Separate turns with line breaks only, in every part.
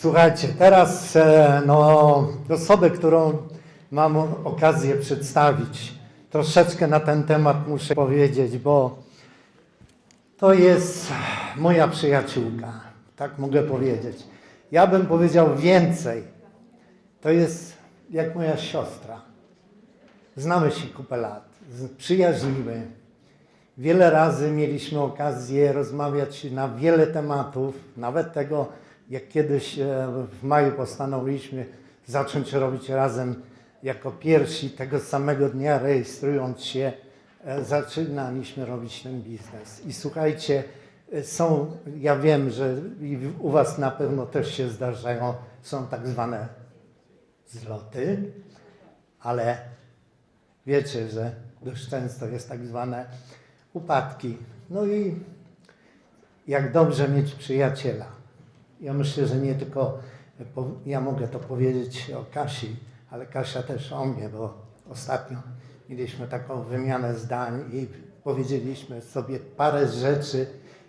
Słuchajcie, teraz e, no, osobę, którą mam okazję przedstawić, troszeczkę na ten temat muszę powiedzieć, bo to jest moja przyjaciółka, tak mogę powiedzieć. Ja bym powiedział więcej. To jest jak moja siostra. Znamy się kupę lat, przyjaźnimy. Wiele razy mieliśmy okazję rozmawiać na wiele tematów, nawet tego, jak kiedyś e, w maju postanowiliśmy zacząć robić razem jako pierwsi tego samego dnia rejestrując się, e, zaczynaliśmy robić ten biznes. I słuchajcie, e, są, ja wiem, że i u Was na pewno też się zdarzają, są tak zwane zloty, ale wiecie, że dość często jest tak zwane upadki. No i jak dobrze mieć przyjaciela. Ja myślę, że nie tylko ja mogę to powiedzieć o Kasi, ale Kasia też o mnie, bo ostatnio mieliśmy taką wymianę zdań i powiedzieliśmy sobie parę rzeczy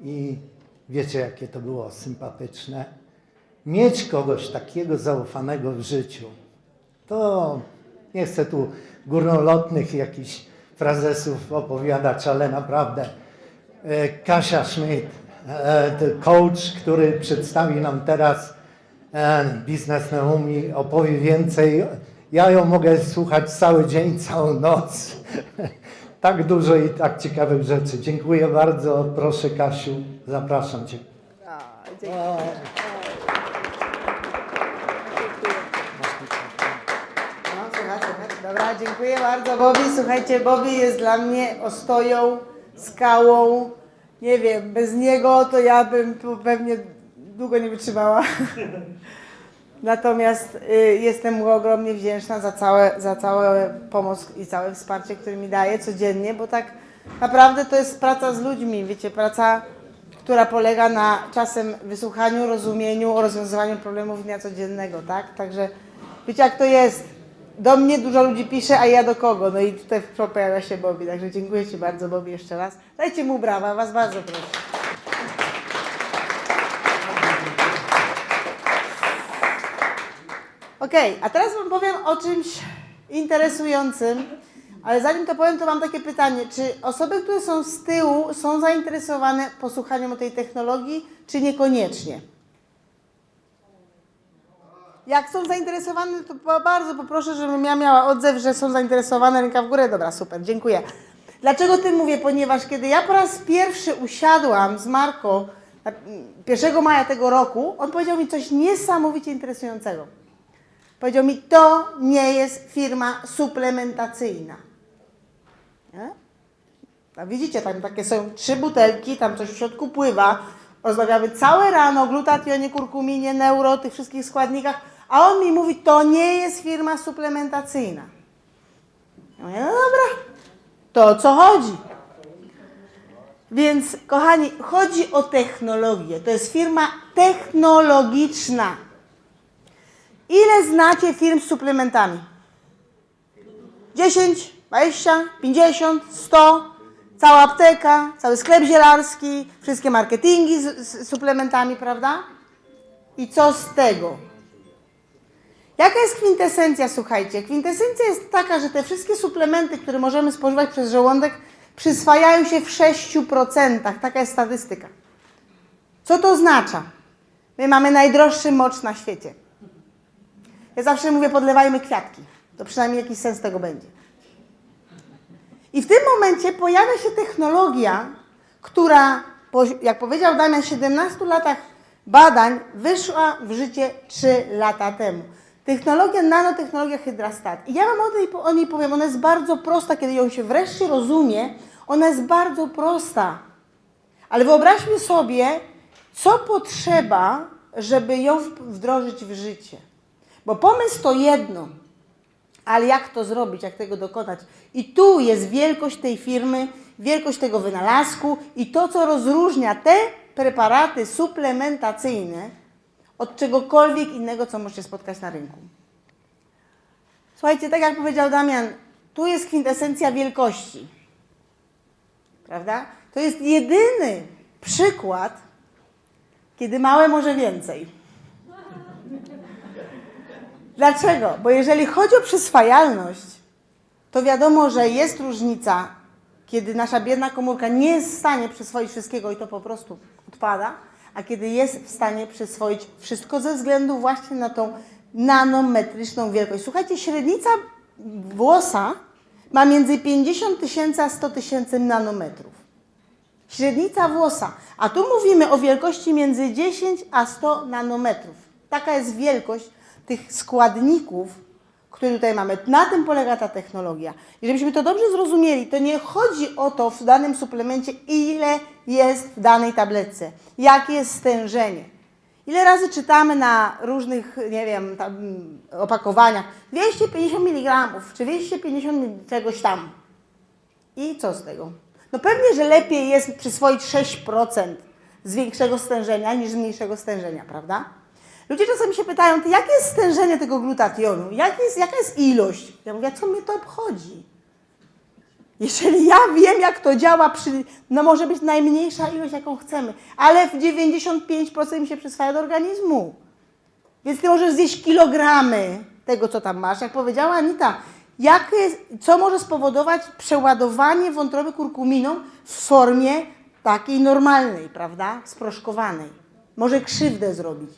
i wiecie, jakie to było sympatyczne. Mieć kogoś takiego zaufanego w życiu, to nie chcę tu górnolotnych jakichś frazesów opowiadać, ale naprawdę e, Kasia Schmidt, coach, który przedstawi nam teraz e, biznes Naomi, opowie więcej. Ja ją mogę słuchać cały dzień, całą noc. tak dużo i tak ciekawych rzeczy. Dziękuję bardzo. Proszę Kasiu, zapraszam Cię.
A, dziękuję. Dobra, dziękuję bardzo Bobby. Słuchajcie, Bobby jest dla mnie ostoją, skałą. Nie wiem, bez niego to ja bym tu pewnie długo nie wytrzymała. Natomiast y, jestem mu ogromnie wdzięczna za całe, za całą pomoc i całe wsparcie, które mi daje codziennie, bo tak naprawdę to jest praca z ludźmi, wiecie, praca, która polega na czasem wysłuchaniu, rozumieniu, rozwiązywaniu problemów dnia codziennego, tak? Także wiecie jak to jest. Do mnie dużo ludzi pisze, a ja do kogo? No i tutaj pojawia się Bobby, także dziękuję Ci bardzo Bobby jeszcze raz. Dajcie mu brawa, Was bardzo proszę. Okej, a teraz Wam powiem o czymś interesującym, ale zanim to powiem, to mam takie pytanie. Czy osoby, które są z tyłu, są zainteresowane posłuchaniem o tej technologii, czy niekoniecznie? Jak są zainteresowane, to bardzo poproszę, żebym ja miała odzew, że są zainteresowane, ręka w górę. Dobra, super, dziękuję. Dlaczego tym mówię? Ponieważ kiedy ja po raz pierwszy usiadłam z Marko na- 1 maja tego roku, on powiedział mi coś niesamowicie interesującego. Powiedział mi, to nie jest firma suplementacyjna. Nie? Widzicie, tam takie są trzy butelki, tam coś w środku pływa. Rozmawiamy całe rano o glutationie, kurkuminie, neuro, tych wszystkich składnikach, a on mi mówi, to nie jest firma suplementacyjna. Ja mówię, no dobra, to o co chodzi? Więc, kochani, chodzi o technologię. To jest firma technologiczna. Ile znacie firm z suplementami? 10, 20, 50, 100, cała apteka, cały sklep zielarski, wszystkie marketingi z, z suplementami, prawda? I co z tego? Jaka jest kwintesencja, słuchajcie? Kwintesencja jest taka, że te wszystkie suplementy, które możemy spożywać przez żołądek, przyswajają się w 6%. Taka jest statystyka. Co to oznacza? My mamy najdroższy mocz na świecie. Ja zawsze mówię, podlewajmy kwiatki. To przynajmniej jakiś sens tego będzie. I w tym momencie pojawia się technologia, która, jak powiedział Damian, 17 latach badań wyszła w życie 3 lata temu. Technologia, nanotechnologia hydrastat. I ja Wam o, o niej powiem, ona jest bardzo prosta, kiedy ją się wreszcie rozumie, ona jest bardzo prosta. Ale wyobraźmy sobie, co potrzeba, żeby ją wdrożyć w życie. Bo pomysł to jedno, ale jak to zrobić, jak tego dokonać? I tu jest wielkość tej firmy, wielkość tego wynalazku i to, co rozróżnia te preparaty suplementacyjne od czegokolwiek innego, co możecie spotkać na rynku. Słuchajcie, tak jak powiedział Damian, tu jest kwintesencja wielkości. Prawda? To jest jedyny przykład, kiedy małe może więcej. Dlaczego? Bo jeżeli chodzi o przyswajalność, to wiadomo, że jest różnica, kiedy nasza biedna komórka nie jest w stanie przyswoić wszystkiego i to po prostu odpada, a kiedy jest w stanie przyswoić wszystko ze względu właśnie na tą nanometryczną wielkość. Słuchajcie, średnica włosa ma między 50 tysięcy a 100 tysięcy nanometrów. Średnica włosa. A tu mówimy o wielkości między 10 a 100 nanometrów. Taka jest wielkość tych składników, które tutaj mamy. Na tym polega ta technologia. I żebyśmy to dobrze zrozumieli, to nie chodzi o to w danym suplemencie, ile jest w danej tabletce, jakie jest stężenie. Ile razy czytamy na różnych, nie wiem, tam, opakowaniach 250 mg, czy 250 czegoś tam. I co z tego? No pewnie, że lepiej jest przyswoić 6% z większego stężenia niż z mniejszego stężenia, prawda? Ludzie czasami się pytają, jakie jest stężenie tego glutationu? Jak jest, jaka jest ilość? Ja mówię, co mnie to obchodzi? Jeżeli ja wiem, jak to działa, przy, no może być najmniejsza ilość, jaką chcemy, ale w 95% mi się przyswaja do organizmu. Więc ty możesz zjeść kilogramy tego, co tam masz. Jak powiedziała Anita, jak jest, co może spowodować przeładowanie wątroby kurkuminą w formie takiej normalnej, prawda? Sproszkowanej. Może krzywdę zrobić.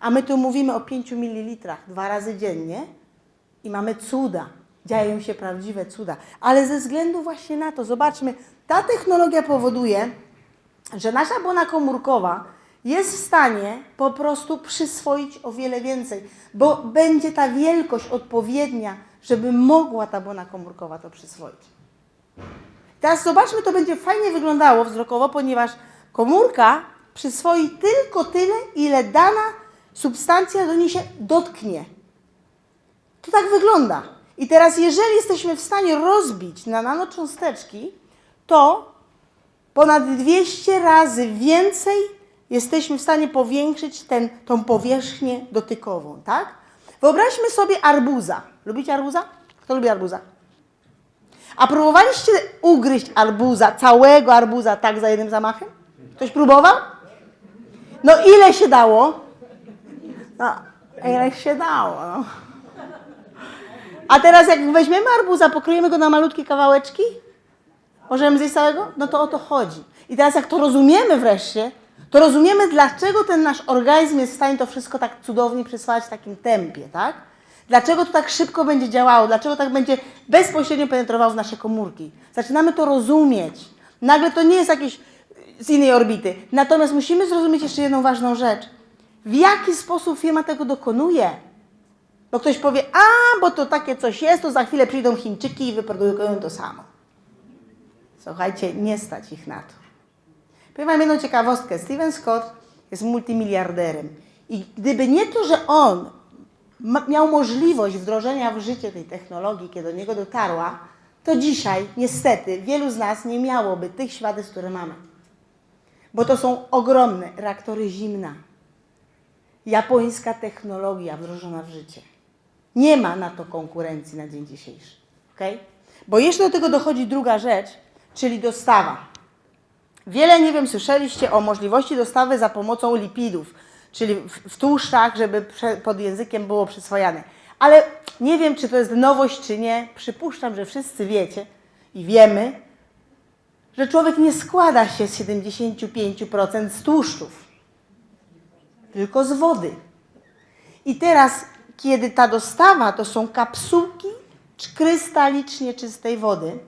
A my tu mówimy o 5 ml dwa razy dziennie i mamy cuda. Dzieją się prawdziwe cuda. Ale ze względu właśnie na to, zobaczmy, ta technologia powoduje, że nasza błona komórkowa jest w stanie po prostu przyswoić o wiele więcej, bo będzie ta wielkość odpowiednia, żeby mogła ta błona komórkowa to przyswoić. Teraz zobaczmy, to będzie fajnie wyglądało wzrokowo, ponieważ komórka przyswoi tylko tyle, ile dana substancja do niej się dotknie. To tak wygląda. I teraz, jeżeli jesteśmy w stanie rozbić na nanocząsteczki, to ponad 200 razy więcej jesteśmy w stanie powiększyć ten, tą powierzchnię dotykową, tak? Wyobraźmy sobie arbuza. Lubicie arbuza? Kto lubi arbuza? A próbowaliście ugryźć arbuza, całego arbuza tak za jednym zamachem? Ktoś próbował? No ile się dało? No, ile się dało? No. A teraz jak weźmiemy arbuza, pokroimy go na malutkie kawałeczki, możemy zjeść całego? No to o to chodzi. I teraz jak to rozumiemy wreszcie, to rozumiemy, dlaczego ten nasz organizm jest w stanie to wszystko tak cudownie przyswajać w takim tempie, tak? Dlaczego to tak szybko będzie działało, dlaczego tak będzie bezpośrednio penetrowało w nasze komórki. Zaczynamy to rozumieć. Nagle to nie jest jakieś z innej orbity. Natomiast musimy zrozumieć jeszcze jedną ważną rzecz. W jaki sposób firma tego dokonuje? Bo ktoś powie, a, bo to takie coś jest, to za chwilę przyjdą Chińczyki i wyprodukują to samo. Słuchajcie, nie stać ich na to. Powiem Wam jedną ciekawostkę. Steven Scott jest multimiliarderem. I gdyby nie to, że on miał możliwość wdrożenia w życie tej technologii, kiedy do niego dotarła, to dzisiaj niestety wielu z nas nie miałoby tych świadectw, które mamy. Bo to są ogromne reaktory zimna. Japońska technologia wdrożona w życie. Nie ma na to konkurencji na dzień dzisiejszy. Okay? Bo jeszcze do tego dochodzi druga rzecz, czyli dostawa. Wiele, nie wiem, słyszeliście o możliwości dostawy za pomocą lipidów, czyli w, w tłuszczach, żeby pod językiem było przyswojane. Ale nie wiem, czy to jest nowość, czy nie. Przypuszczam, że wszyscy wiecie i wiemy, że człowiek nie składa się z 75% z tłuszczów, tylko z wody. I teraz, kiedy ta dostawa to są kapsułki krystalicznie czystej wody,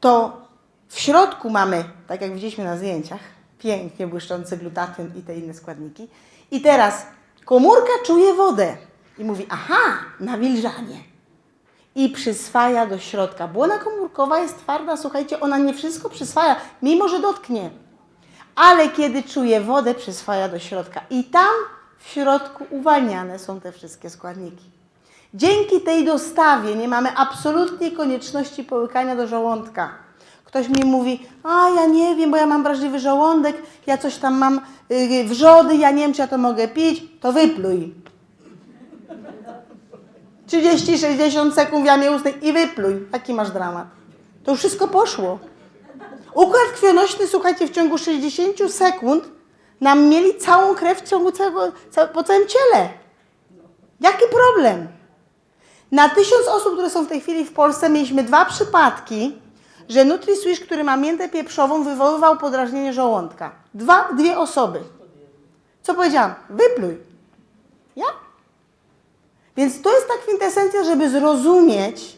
to w środku mamy, tak jak widzieliśmy na zdjęciach, pięknie błyszczący glutation i te inne składniki. I teraz komórka czuje wodę i mówi, aha, nawilżanie. I przyswaja do środka. Błona komórkowa jest twarda, słuchajcie, ona nie wszystko przyswaja, mimo że dotknie. Ale kiedy czuje wodę, przyswaja do środka. I tam w środku uwalniane są te wszystkie składniki. Dzięki tej dostawie nie mamy absolutnie konieczności połykania do żołądka. Ktoś mi mówi, a ja nie wiem, bo ja mam wrażliwy żołądek, ja coś tam mam yy, wrzody, ja nie wiem, czy ja to mogę pić, to wypluj. 30-60 sekund w jamie ustnej i wypluj. Taki masz dramat. To już wszystko poszło. Układ krwionośny, słuchajcie, w ciągu 60 sekund nam mieli całą krew w ciągu całego, ca- po całym ciele. Jaki problem? Na tysiąc osób, które są w tej chwili w Polsce, mieliśmy dwa przypadki, że NutriSwish, który ma miętę pieprzową, wywoływał podrażnienie żołądka. Dwa, dwie osoby. Co powiedziałam? Wypluj. Ja? Więc to jest ta kwintesencja, żeby zrozumieć,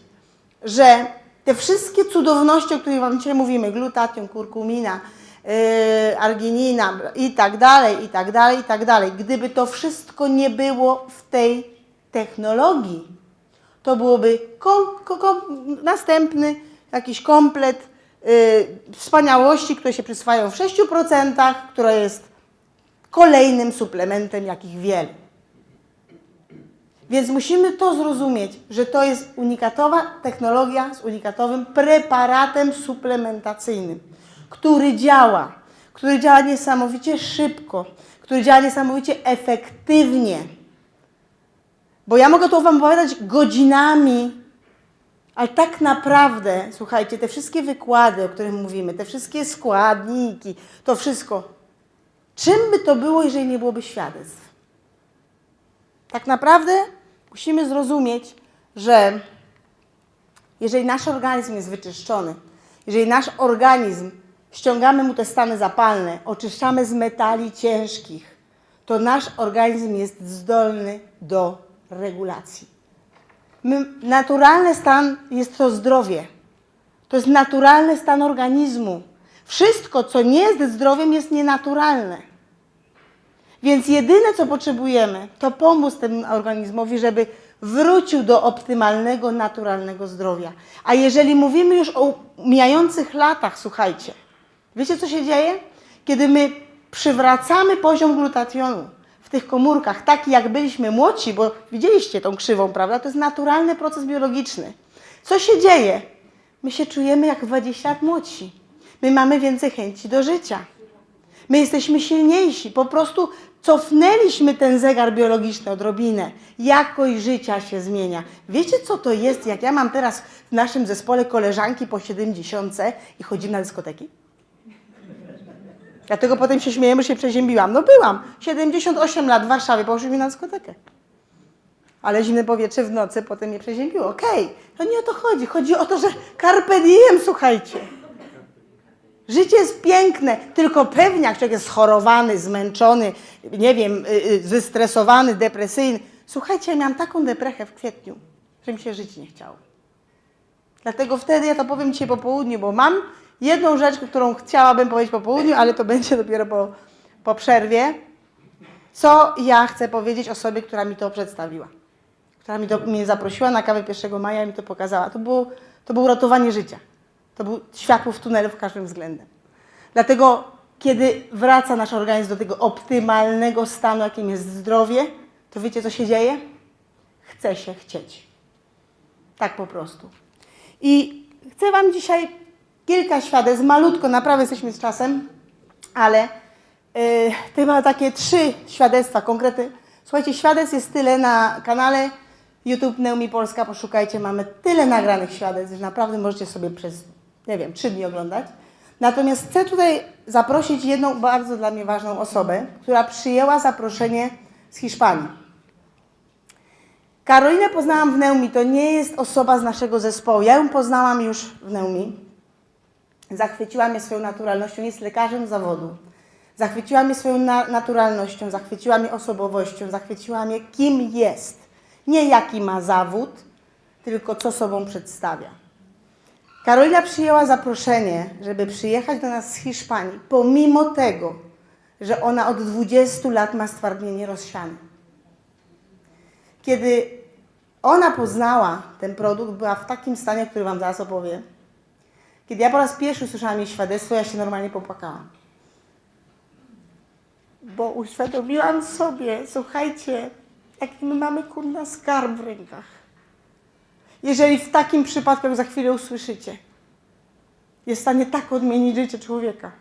że te wszystkie cudowności, o których Wam dzisiaj mówimy, glutatium, kurkumina, yy, arginina i tak dalej, i tak dalej, i tak dalej, gdyby to wszystko nie było w tej technologii, to byłoby kom, kom, kom, następny jakiś komplet yy, wspaniałości, które się przyswajają w 6%, która jest kolejnym suplementem, jakich wiele. Więc musimy to zrozumieć, że to jest unikatowa technologia z unikatowym preparatem suplementacyjnym, który działa, który działa niesamowicie szybko, który działa niesamowicie efektywnie. Bo ja mogę to Wam opowiadać godzinami, ale tak naprawdę, słuchajcie, te wszystkie wykłady, o których mówimy, te wszystkie składniki, to wszystko, czym by to było, jeżeli nie byłoby świadectw? Tak naprawdę musimy zrozumieć, że jeżeli nasz organizm jest wyczyszczony, jeżeli nasz organizm ściągamy mu te stany zapalne, oczyszczamy z metali ciężkich, to nasz organizm jest zdolny do regulacji. My, naturalny stan jest to zdrowie. To jest naturalny stan organizmu. Wszystko, co nie jest zdrowiem, jest nienaturalne. Więc jedyne, co potrzebujemy, to pomóc temu organizmowi, żeby wrócił do optymalnego, naturalnego zdrowia. A jeżeli mówimy już o mijających latach, słuchajcie, wiecie co się dzieje? Kiedy my przywracamy poziom glutationu w tych komórkach, taki jak byliśmy młodsi, bo widzieliście tą krzywą, prawda? To jest naturalny proces biologiczny. Co się dzieje? My się czujemy jak 20 lat młodsi. My mamy więcej chęci do życia. My jesteśmy silniejsi. Po prostu cofnęliśmy ten zegar biologiczny odrobinę. Jakość życia się zmienia. Wiecie, co to jest, jak ja mam teraz w naszym zespole koleżanki po 70 i chodzimy na dyskoteki? Dlatego potem się śmiejemy, że się przeziębiłam. No byłam. 78 lat w Warszawie, poszliśmy na dyskotekę. Ale zimne powietrze w nocy potem mnie przeziębiło. Okej, to nie o to chodzi. Chodzi o to, że carpe diem, słuchajcie. Życie jest piękne, tylko pewnie jak człowiek jest schorowany, zmęczony, nie wiem, y, y, zestresowany, depresyjny. Słuchajcie, ja miałam taką deprechę w kwietniu, że mi się żyć nie chciało. Dlatego wtedy ja to powiem dzisiaj po południu, bo mam jedną rzecz, którą chciałabym powiedzieć po południu, ale to będzie dopiero po, po przerwie. Co ja chcę powiedzieć osobie, która mi to przedstawiła, która mi to, mnie zaprosiła na kawę 1 maja i mi to pokazała. To było, to było ratowanie życia. To był światło w tunelu w każdym względem. Dlatego, kiedy wraca nasz organizm do tego optymalnego stanu, jakim jest zdrowie, to wiecie, co się dzieje? Chce się chcieć. Tak po prostu. I chcę Wam dzisiaj kilka świadectw, malutko, naprawdę jesteśmy z czasem, ale yy, chyba takie trzy świadectwa, konkrety. Słuchajcie, świadectw jest tyle na kanale YouTube Neumi Polska, poszukajcie, mamy tyle nagranych świadectw, że naprawdę możecie sobie przez, nie wiem, trzy dni oglądać. Natomiast chcę tutaj zaprosić jedną bardzo dla mnie ważną osobę, która przyjęła zaproszenie z Hiszpanii. Karolinę poznałam w Neumi, to nie jest osoba z naszego zespołu. Ja ją poznałam już w Neumi. Zachwyciła mnie swoją naturalnością, jest lekarzem zawodu. Zachwyciła mnie swoją na naturalnością, zachwyciła mnie osobowością, zachwyciła mnie kim jest. Nie jaki ma zawód, tylko co sobą przedstawia. Karolina przyjęła zaproszenie, żeby przyjechać do nas z Hiszpanii, pomimo tego, że ona od 20 lat ma stwardnienie rozsiane. Kiedy ona poznała ten produkt, była w takim stanie, który Wam zaraz opowiem. Kiedy ja po raz pierwszy usłyszałam jej świadectwo, ja się normalnie popłakałam. Bo uświadomiłam sobie, słuchajcie, jaki my mamy kurna skarb w rękach. Jeżeli w takim przypadku, jak za chwilę usłyszycie, jest w stanie tak odmienić życie człowieka.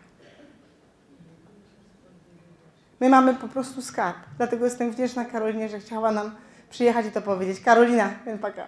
My mamy po prostu skarb. Dlatego jestem wdzięczna Karolinie, że chciała nam przyjechać i to powiedzieć. Karolina, ten paka.